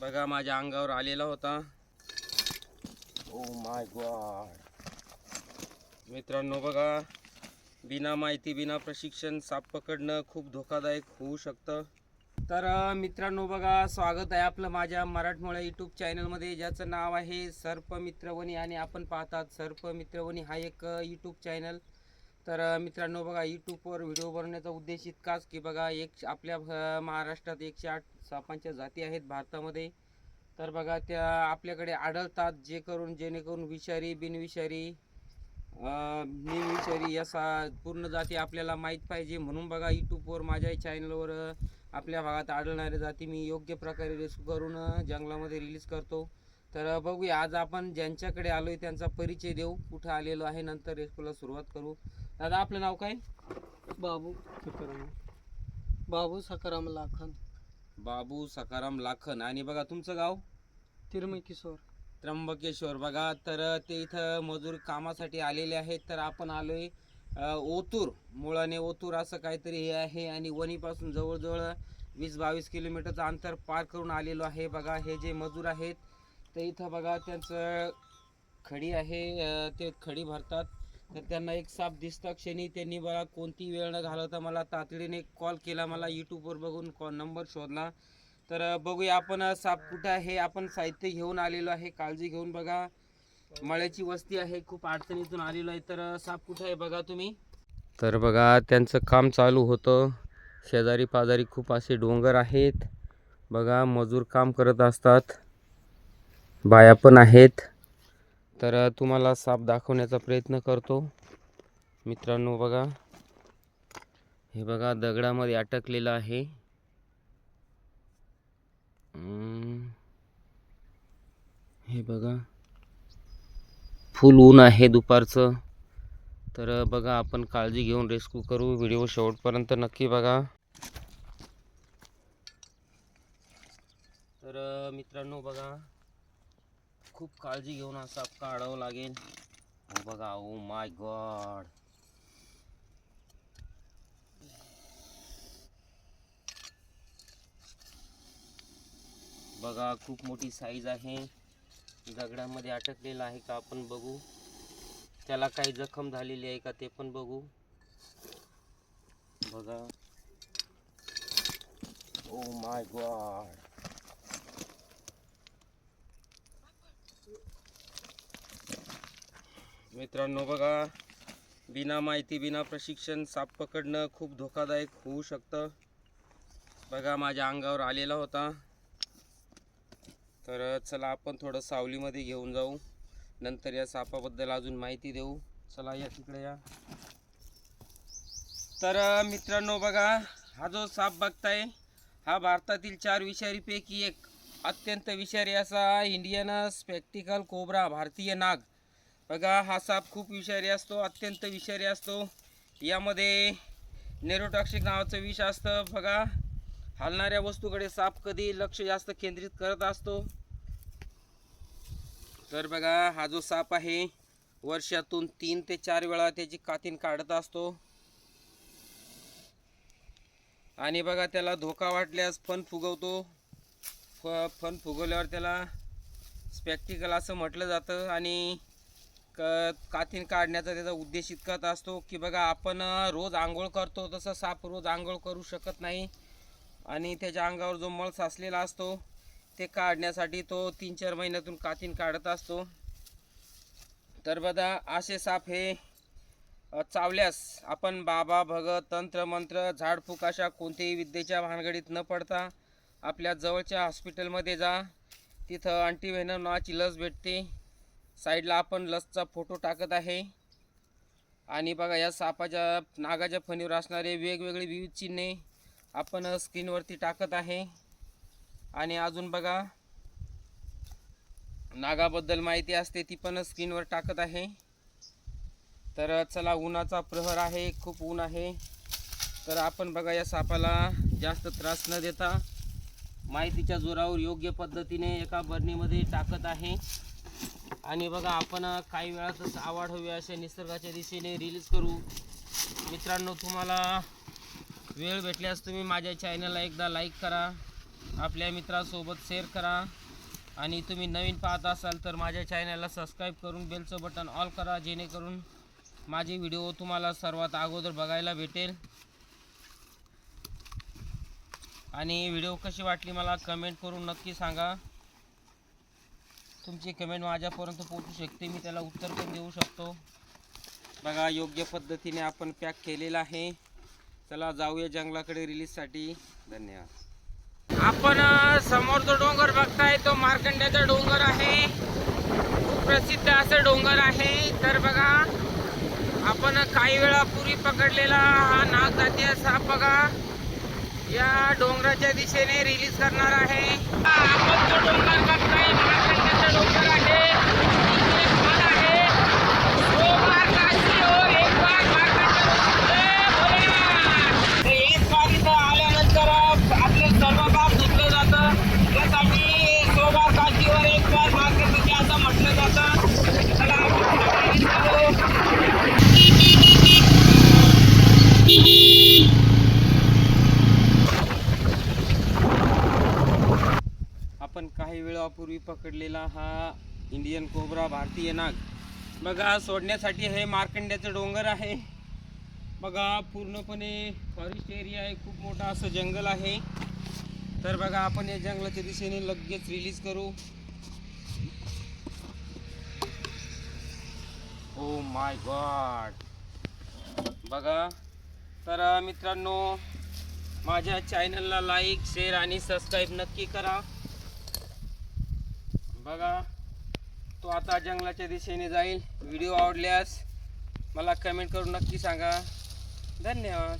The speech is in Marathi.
बघा माझ्या अंगावर आलेला होता. ओ माय गॉड मित्रांनो बघा बिना माहिती बिना प्रशिक्षण साप पकडणं खूप धोकादायक होऊ शकतं. तर मित्रांनो बघा स्वागत आहे आपलं माझ्या मराठमोळ्या यूट्यूब चॅनलमध्ये ज्याचं नाव आहे सर्प मित्रवणी आणि आपण पाहतात सर्प मित्रवणी हा एक यूट्यूब चॅनल तर मित्रांनो बघा यूट्यूबवर व्हिडिओ बनवण्याचा उद्देश इतकाच की बघा एक आपल्या महाराष्ट्रात एकशे आठ सापांच्या जाती आहेत भारतामध्ये. तर बघा त्या आपल्याकडे आढळतात जे करून जेणेकरून विषारी बिनविषारी अं, निमविषारी या सा पूर्ण जाती आपल्याला माहीत पाहिजे. म्हणून बघा यूट्यूबवर माझ्या चॅनलवर आपल्या भागात आढळणाऱ्या जाती मी योग्य प्रकारे रेस्क्यू करून जंगलामध्ये रिलीज करतो. तर बघूया. आज आपण ज्यांच्याकडे आलोय त्यांचा परिचय देऊ. कुठं आलेलो आहे नंतर रेस्क्यूला सुरुवात करू. दादा आपलं नाव काय? बाबू सकाराम. बाबू सकाराम लाखन. बाबू सकाराम लाखन. आणि बघा तुमचं गाव? तिरमय किशोर त्र्यंबकेश्वर. बघा तर ते इथं मजूर कामासाठी आलेले आहेत. तर आपण आलोय ओतूर. मुळाने ओतूर असं काहीतरी हे आहे. आणि वणीपासून जवळजवळ वीस बावीस किलोमीटरचं अंतर पार करून आलेलो आहे. बघा हे जे मजूर आहेत ते इथं बघा त्यांचं खडी आहे ते खडी भरतात. तर त्यांना एक साप दिसता क्षणी त्यांनी बघा कोणती वेळ न घालवता मला तातडीने कॉल केला. मला यूट्यूबवर बघून कॉल नंबर शोधला. तर बघूया आपण साप कुठं आहे. आपण साहित्य घेऊन आलेलो आहे. काळजी घेऊन बघा. मळ्याची वस्ती आहे. खूप अडचणीतून आलेलो आहे. तर साप कुठं आहे बघा तुम्ही? तर बघा त्यांचं काम चालू होतं. शेजारी पाजारी खूप असे डोंगर आहेत. बघा मजूर काम करत असतात. बाया पण आहेत. तर तुम्हाला साप दाखवण्याचा प्रयत्न करतो. मित्रांनो बघा. हे बघा दगडामध्ये अटकलेलं आहे. हे बघा. फुल ऊन आहे दुपारचं. तर बघा आपण काळजी घेऊन रेस्क्यू करू. व्हिडिओ शेवटपर्यंत नक्की बघा. तर मित्रांनो बघा. खूप काळजी घेऊन असं आपका काढावं लागेल. हो बघा ओ माय गॉड बघा खूप मोठी साईज आहे. दगडामध्ये अटकलेला आहे का आपण बघू. त्याला काही जखम झालेली आहे का ते पण बघू. बघा. ओ माय गॉड मित्रांनो बघा बिना माहिती बिना प्रशिक्षण साप पकडणं खूप धोकादायक होऊ शकतं. बघा माझ्या अंगावर आलेला होता. तर चला आपण थोडं सावलीमध्ये घेऊन जाऊ. नंतर या सापाबद्दल अजून माहिती देऊ. चला या तिकडे या. तर मित्रांनो बघा हा जो साप बघताय हा भारतातील चार विषारीपैकी एक. अत्यंत विषारी असा इंडियन स्पेक्टिकल कोबरा भारतीय नाग. बघा हा साप खूप विषारी असतो अत्यंत विषारी असतो. यामध्ये नेरोटॉक्सिक नावाचं विष असतं. बघा हलणाऱ्या वस्तूकडे साप कधी लक्ष जास्त केंद्रित करत असतो. तर बघा हा जो साप आहे वर्षातून तीन ते चार वेळा त्याची कातीन काढत असतो. आणि बघा त्याला धोका वाटल्यास फन फुगवतो. फ फन फुगवल्यावर त्याला स्पॅक्टिकल असं म्हटलं जातं. आणि क कातीन काढण्याचा त्याचा उद्देश इतकाच असतो की बघा आपण रोज आंघोळ करतो तसं साप रोज आंघोळ करू शकत नाही. आणि त्याच्या अंगावर जो मळ साचलेला असतो ते काढण्यासाठी तो तीन चार महिन्यातून कातीन काढत असतो. तर बघा असे साप हे चावल्यास आपण बाबा भगत तंत्र मंत्र झाडफूक अशा कोणत्याही विद्येच्या भानगडीत न पडता आपल्या जवळच्या हॉस्पिटलमध्ये जा. तिथं अँटीव्हेनम नावाची लस भेटते. साईडला आपण लसचा फोटो टाकत आहे. आणि बघा या सापाच्या नागाच्या फणीवर असणारे वेगवेगळे विविध चिन्हे आपण स्क्रीनवरती टाकत आहे. आणि अजून बघा नागाबद्दल माहिती असते ती पण स्क्रीनवर टाकत आहे. तर चला उन्हाचा प्रहर आहे खूप ऊन आहे. तर आपण बघा या सापाला जास्त त्रास न देता माहितीच्या जोरावर योग्य पद्धतीने एका बरणीमध्ये टाकत आहे. आणि बघा आपण काही वेळातच आवड हवी अशा निसर्गाच्या दिशेने रिलीज करू. मित्रांनो तुम्हाला वेळ भेटल्यास तुम्ही माझ्या चॅनलला एकदा लाईक करा आपल्या मित्रासोबत शेअर करा. आणि तुम्ही नवीन पाहत असाल तर माझ्या चॅनलला सबस्क्राईब करून बेलचं बटन ऑल करा जेणेकरून माझे व्हिडिओ तुम्हाला सर्वात अगोदर बघायला भेटेल. आणि व्हिडिओ कशी वाटली मला कमेंट करून नक्की सांगा. तुमची कमेंट माझ्यापर्यंत पोहोचू शकते. मी त्याला उत्तर पण देऊ शकतो. बघा योग्य पद्धतीने आपण पॅक केलेला आहे. चला जाऊया जंगलाकडे रिलीजसाठी धन्यवाद. आपण समोर जो डोंगर बघताय तो मार्कंड्याचा डोंगर आहे. खूप प्रसिद्ध असं डोंगर आहे. तर बघा आपण काही वेळापूर्वी पकडलेला हा नाग जातीय साप बघा. या डोंगराच्या दिशेने रिलीज करणार आहे. आपण जो डोंगर बघताय मार्कंड्याचा डोंगर आहे इथे खान आहे दो बार काशी और एक बार मार्कंड्य जय भोलेनाथ. तर एक बार इथं आल्यानंतर आपलं सर्व बाब धुतलं जातं त्यासाठी सो बार काशीवर एक बार मार्कंड्य असं म्हटलं जातं चला आपण चालू. आपण काही पकडलेला हा इंडियन कोबरा भारतीय नाग. बघा सोडण्यासाठी हे मार्कंड्याचं डोंगर आहे. बघा पूर्णपणे फॉरेस्ट एरिया आहे. खूप मोठा असं जंगल आहे. तर बघा आपण या जंगलाच्या दिशेने लगेच रिलीज करू. ओ माय गॉड बघा तर मित्रांनो माझ्या चॅनलला लाईक शेअर आणि सबस्क्राईब नक्की करा. बघा तो आता जंगलाच्या दिशेने जाईल. व्हिडिओ आवडल्यास मला कमेंट करून नक्की सांगा. धन्यवाद.